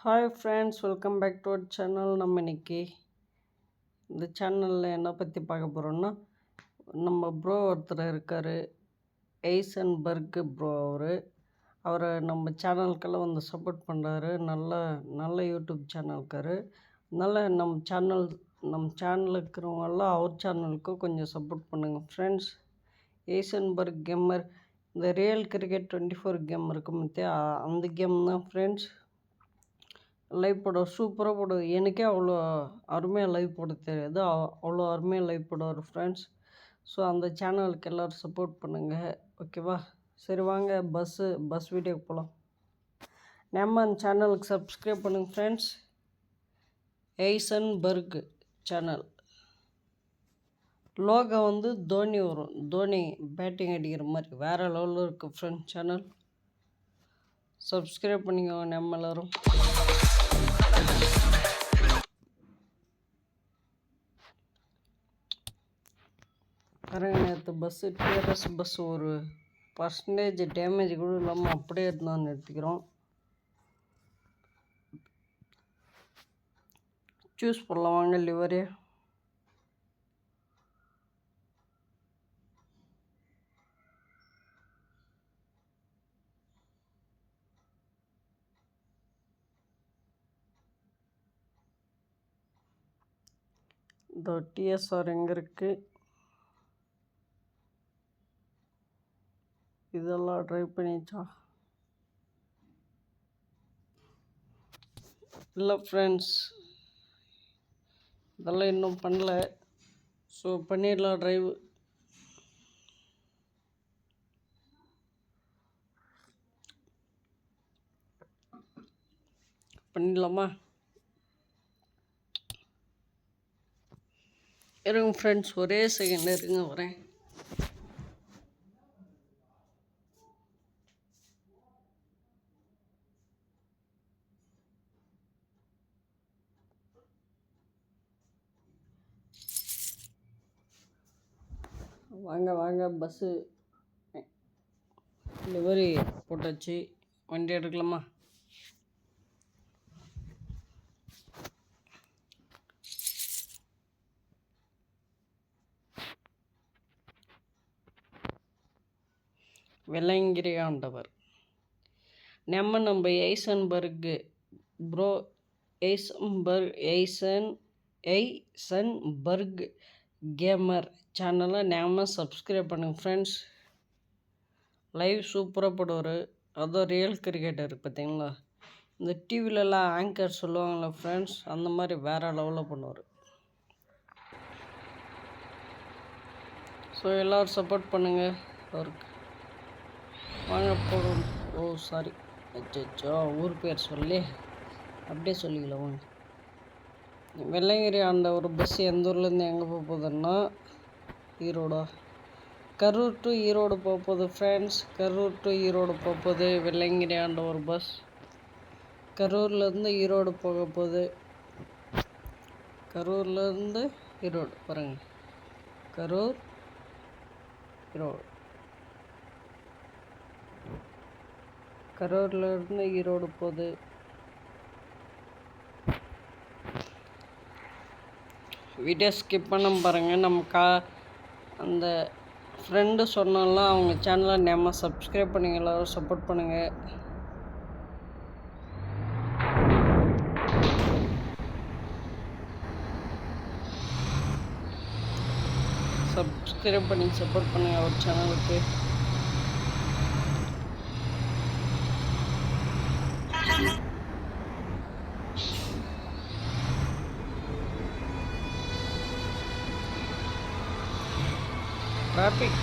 Hi friends welcome back to our channel நம்ம இன்னைக்கு இந்த சேனலில் என்ன பற்றி பார்க்க போகிறோன்னா நம்ம ப்ரோ ஒருத்தர் இருக்கார் எய்சன்பர்க் ப்ரோ அவர். அவரை நம்ம சேனலுக்கெல்லாம் வந்து சப்போர்ட் பண்ணுறாரு நல்ல நல்ல யூடியூப் சேனல் அதனால் நம்ம சேனல் நம்ம சேனலில் இருக்கிறவங்கெல்லாம் அவர் சேனலுக்கும் கொஞ்சம் சப்போர்ட் பண்ணுங்கள் ஃப்ரெண்ட்ஸ் ஏசன்பர்க் கேமர் இந்த real cricket twenty four game இருக்கும் மத்திய அந்த கேம் தான் ஃப்ரெண்ட்ஸ் லைவ் போட சூப்பராக போடுவார் எனக்கே அவ்வளோ அருமையாக லைவ் போட தெரியாது. அவ்வளோ அருமையாக லைவ் போடுவார் ஃப்ரெண்ட்ஸ் ஸோ அந்த சேனலுக்கு எல்லோரும் சப்போர்ட் பண்ணுங்கள் ஓகேவா சரி வாங்க. பஸ்ஸு பஸ் வீடியோக்கு போகலாம் நம்ம அந்த சேனலுக்கு சப்ஸ்கிரைப் பண்ணுங்கள் ஃப்ரெண்ட்ஸ் எய்சன்பர்க் சேனல் லோகோ வந்து தோனி வரும். தோனி பேட்டிங் அடிக்கிற மாதிரி. வேறு லெவலில் இருக்குது ஃப்ரெண்ட்ஸ் சேனல் சப்ஸ்கிரைப் பண்ணிக்கோங்க நம்ம எல்லோரும். பாருங்க நேற்று பஸ்ஸு டிஆர்எஸ் பஸ் ஒரு பர்சன்டேஜ் டேமேஜ் கூட இல்லாமல் அப்படியே இருந்தால் நிறுத்திக்கிறோம். சூஸ் பண்ணலாம் வாங்க லிவரே இந்த டிஎஸ்ஆர் எங்கே இருக்குது இதெல்லாம் ட்ரை பண்ணிச்சா இல்லை ஃப்ரெண்ட்ஸ் இதெல்லாம் இன்னும் பண்ணல. ஸோ பண்ணிடலாம் ட்ரைவ் பண்ணிடலாமா? இருங்க ஃப்ரெண்ட்ஸ் ஒரே செகண்ட் இருங்க வரேன். வாங்க வாங்க பஸ்ஸு டெலிவரி போட்டாச்சு. வண்டி எடுக்கலாமா? வெள்ளங்கிரி நம்ம நம்ம Eisenberg bro Eisenberg Eisen Eisenberg gamer சேனலை நாம சப்ஸ்கிரைப் பண்ணுங்க ஃப்ரெண்ட்ஸ் லைவ் சூப்பராக போடுவார். அதுவும் ரியல் கிரிக்கெட்டர் பார்த்தீங்களா இந்த டிவிலலாம் ஆங்கர் சொல்லுவாங்கள்ல ஃப்ரெண்ட்ஸ் அந்த மாதிரி வேறு லெவலில் பண்ணுவார். ஸோ எல்லோரும் சப்போர்ட் பண்ணுங்கள் அவருக்கு வாங்க ஓ சாரி அச்சோ ஊர் பேர் சொல்லி அப்படியே சொல்லிக்கலாம் வாங்க வெள்ளையங்கிரி ஆண்ட ஒரு பஸ் எந்த ஊர்லேருந்து எங்கே போக போகுதுன்னா ஈரோடா. கரூர் டு ஈரோடு போக போகுது ஃப்ரெண்ட்ஸ் கரூர் டு ஈரோடு போக போகுது வெள்ளையங்கிரி ஆண்ட ஒரு பஸ் கரூர்லேருந்து ஈரோடு போக போகுது. கரூர்லேருந்து ஈரோடு பாருங்க. கரூர் ஈரோடு. கரூர்லேருந்து ஈரோடு போகுது. வீடியோ ஸ்கிப் பண்ண பாருங்கள் நம்ம கா அந்த ஃப்ரெண்டு சொன்னாலாம் அவங்க சேனலை நம்ம சப்ஸ்கிரைப் பண்ணுங்க எல்லோரும் சப்போர்ட் பண்ணுங்கள் சப்ஸ்கிரைப் பண்ணி சப்போர்ட் பண்ணுங்கள் அவர் சேனலுக்கு டிராஃபிக்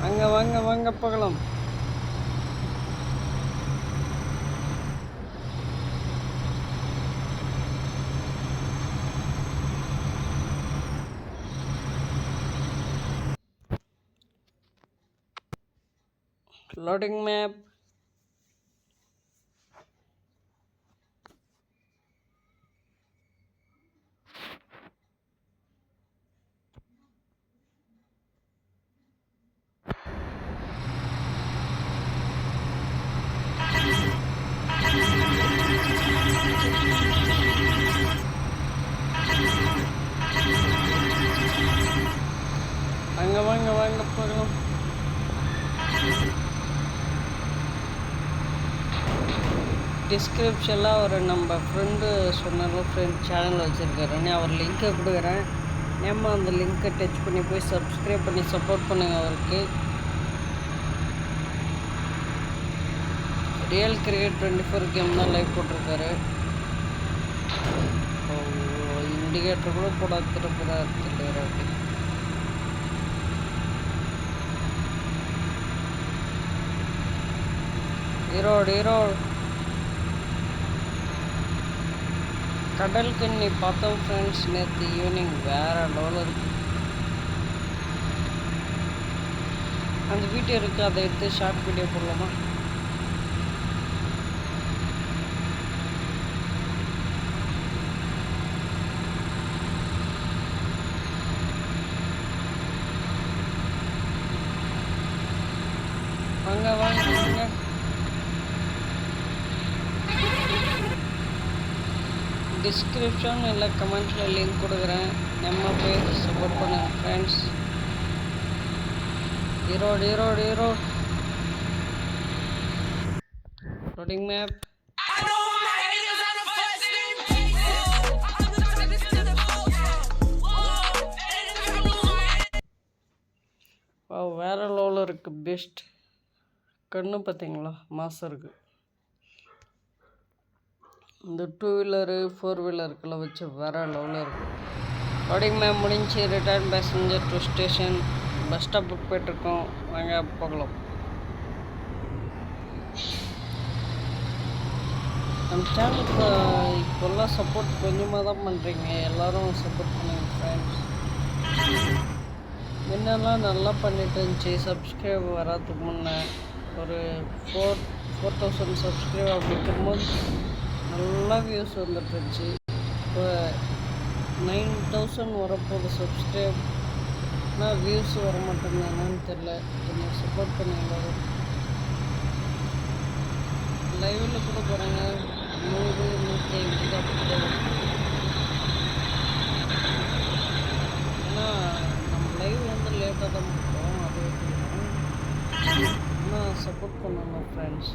வாங்க வாங்க வாங்க பகலம் loading map. டிஸ்கிரிப்ஷனில் அவர் நம்ம ஃப்ரெண்டு சொன்னாலும் ஃப்ரெண்ட் சேனல் வச்சுருக்காருன்னு அவர் லிங்க்கை கொடுக்குறேன். நம்ம அந்த லிங்க்கை டச் பண்ணி போய் சப்ஸ்கிரைப் பண்ணி சப்போர்ட் பண்ணுங்கள் அவருக்கு. Real cricket twenty four game தான் லைவ் போட்டிருக்காரு. இண்டிகேட்டர் கூட போட திருப்புறாரு அப்படி. ஈரோடு ஈரோடு. கடல் கண்ணி பார்த்தோம் ஃப்ரெண்ட்ஸ் நேற்று ஈவினிங் வேற லெவலில் இருக்கு. அந்த வீடியோ இருக்குது அதை எடுத்து ஷார்ட் வீடியோ போடலாமா வாங்க வாங்க வாங்க டிஸ்கிரிப்ஷன் இல்லை கமெண்ட்டில் லிங்க் கொடுக்குறேன். நம்ம போய் சப்போர்ட் பண்ணுங்க ஃப்ரெண்ட்ஸ் ஈரோடு ஈரோடு ஈரோடு ரோடிங் மேப் வேற வேறு லெவலில் இருக்குது பெஸ்ட் கண்ணு பார்த்தீங்களா? மாசம் இருக்குது இந்த டூ வீலரு ஃபோர் வீலருக்குள்ளே வச்சு வேறு லெவலில் இருக்குது லோடிங் மேம் முடிஞ்சு return passenger to station bus ஸ்டாப்புக்கு போயிட்டுருக்கோம். வாங்க போகலாம். நம்ம சேனலுக்கு இப்போல்லாம் சப்போர்ட் கொஞ்சமாக தான் பண்ணுறீங்க எல்லோரும் சப்போர்ட் பண்ணுங்க ஃப்ரெண்ட்ஸ் முன்னெல்லாம் நல்லா பண்ணிட்டு இருந்துச்சு. சப்ஸ்கிரைப் வராதுக்கு முன்னே ஒரு ஃபோர் ஃபோர் தௌசண்ட் சப்ஸ்கிரைப் அப்படி இருக்கும்போது நல்லா வியூஸ் வந்துட்டு இப்போ நைன் தௌசண்ட் வரப்போகுது. சப்ஸ்கிரைப் ஆனால் வியூஸ் வர மாட்டேங்குது. தெரில கொஞ்சம் சப்போர்ட் பண்ணுங்க லைவில் கூட போகிறாங்க நூறு நூற்றி ஐம்பது அப்படி தான் ஏன்னா நம்ம லைவ் வந்து லேட்டாக தான் போகிறோம் அது ஆனால் சப்போர்ட் பண்ணணும் ஃப்ரெண்ட்ஸ்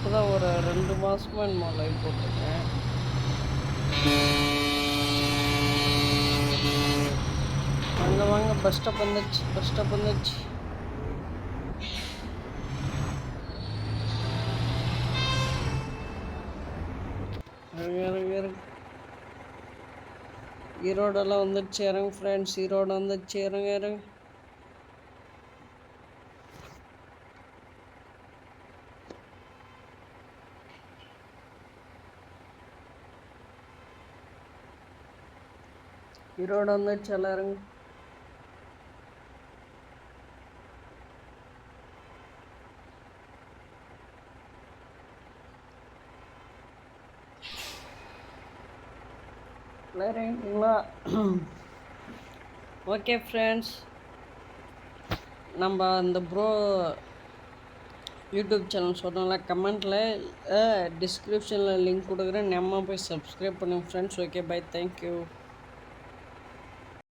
இப்போ தான் ஒரு ரெண்டு மாதமாக என்னமோ லைவ் போட்டிருக்கேன். வாங்க வாங்க பஸ் ஸ்டாப் வந்துச்சு பஸ் ஸ்டாப் வந்துச்சு. ஈரோடெல்லாம் வந்துடுச்சு இறங்கு ஃப்ரெண்ட்ஸ் ஈரோடு வந்துடுச்சு இறங்க இறங்கு. ஈரோடு வந்துடுச்சு எல்லாம் இறங்கு ஓகே ஃப்ரெண்ட்ஸ். நம்ம அந்த ப்ரோ யூடியூப் சேனல் சொன்னோம்ல கமெண்ட்டில் டிஸ்கிரிப்ஷனில் லிங்க் கொடுக்குறேன். நம்ம போய் சப்ஸ்கிரைப் பண்ணுங்க ஃப்ரெண்ட்ஸ். Okay bye thank you